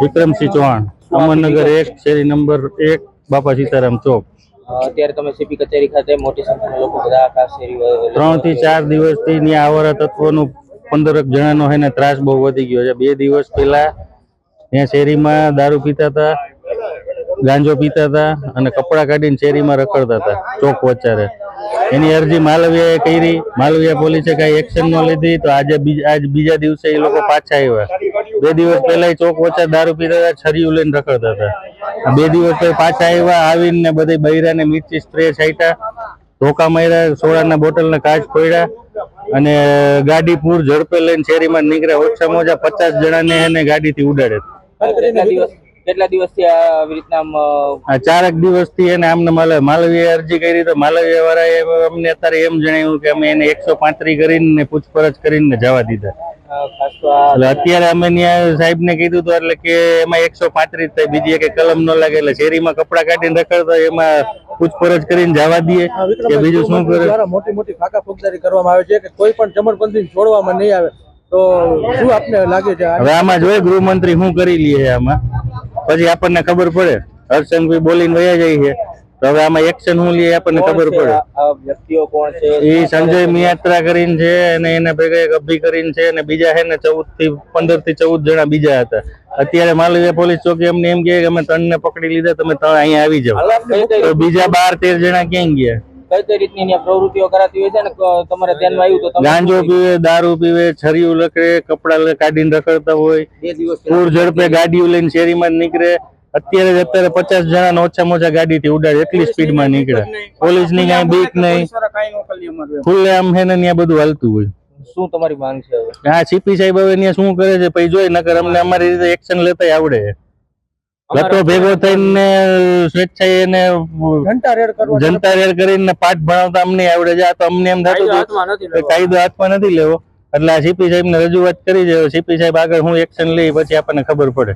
વિક્રમસિંહ ચૌહાણ અમરનગર એક શેરી નંબર એક બાપા સીતારામ ચોક. અત્યારે તમે સીપી કચેરી ખાતે મોટી સંખ્યામાં લોકો બધા આખા શેરી ત્રણથી ચાર દિવસથી ત્યાં આવરા તત્વોનું પંદરક જણાનો હે ને ત્રાસ બહુ વધી ગયો છે. બે દિવસ પહેલા ત્યાં શેરીમાં દારૂ પીતા હતા ગાંજો પીતા હતા અને કપડાં કાઢીને શેરીમાં રખડતા હતા ચોક વચારે એની અરજી માલવીયાએ કરી, માલવીયા પોલીસે કઈ એક્શન ન લીધી, તો આજે આજ બીજા દિવસે એ લોકો પાછા આવ્યા. બે દિવસ પહેલા ચોક વચ્ચે દારૂ પીતા છરીયું લઈને રખડતા હતા. બે દિવસ પછી આવ્યા, આવીને બધી બૈરાને મિર્ચી સ્પ્રે છાંટ્યા, ધોકા માર્યા, સોડાના બોટલના કાચ ફોડ્યા અને ગાડી પૂર ઝડપે લઈને શેરીમાં નીકળ્યા. ઓછામાં ઓછા પચાસ જણાને એને ગાડીથી ઉડાડે કેટલા દિવસ કેટલા દિવસથી આ આવી રીતના ચારક દિવસથી એને આમને માલ માલવીએ અરજી કરી તો માલવીય વાળાએ અમને અત્યારે એમ જણાવ્યું કે અમે એને એકસો પાંત્રી કરીને પૂછપરછ કરીને જવા દીધા. એટલે અત્યારે અમે ત્યાં સાહેબ ને કીધું હતું એટલે કે એમાં એકસો પાંત્રીસ થાય બીજી એક કલમ ન લાગે એટલે શેરીમાં કપડા કાઢીને રખડતો એમાં પૂછપરછ કરીને જવા દઈએ. કે બીજું શું કરે? મોટી મોટી ફાકા ફોગદારી કરવામાં આવે છે કે કોઈ પણ જમણપંથી છોડવામાં નહીં આવે તો શું આપને લાગે છે? હવે આમાં જોઈએ ગૃહમંત્રી શું કરી લઈએ આમાં? પછી આપણને ખબર પડે. હર્ષંગભાઈ બોલીને વયા જાય છે. તો હવે આમાં એક્શન હું લે આપણને ખબર પડે. એ સંજય મિયાત્રા કરીને છે અને એના ભેગા એક અભી કરીને છે અને બીજા છે ને ચૌદથી પંદરથી ચૌદ જણા બીજા હતા. અત્યારે માલવીયા પોલીસ ચોકી અમને એમ કે અમે ત્રણ ને પકડી લીધા તમે ત્રણ અહીંયા આવી જાઓ. બીજા બાર તેર જણા ક્યાં ગયા? કઈ કઈ રીતની પ્રવૃત્તિઓ કરાતી હોય છે ને તમારે ધ્યાનમાં આવ્યું તો ગાંજો પીવે દારૂ પીવે છરીયું લખડે કપડા કાઢીને રખડતા હોય. પૂર ઝડપે ગાડીઓ લઈને શેરીમાં નીકળે. અત્યારે જ અત્યારે પચાસ જણા ઓછામાં ઓછા ગાડી થી ઉડાડે એટલી સ્પીડમાં નીકળે. પોલીસની કઈ બીક નહીં. ખુલ્લે આમ હે ને ત્યાં બધું હાલતું હોય. શું તમારી માંગ છે હા સીપી સાહેબ હવે ત્યાં શું કરે છે પછી જોઈ નકર અમને અમારી રીતે એક્શન લેતા આવડે. લતો ભેગો થઈને સ્વેચ્છાએ એને ઘંટા રેડ કરવા જનતા રેડ કરીને પાઠ ભણાવતા અમને આવડે છે. આ તો અમને એમ થતું કાયદો હાથમાં નથી લેવો. એટલે આ સીપી સાહેબ ને રજૂઆત કરી છે. સીપી સાહેબ આગળ હું એક્શન લઈ પછી આપણને ખબર પડે.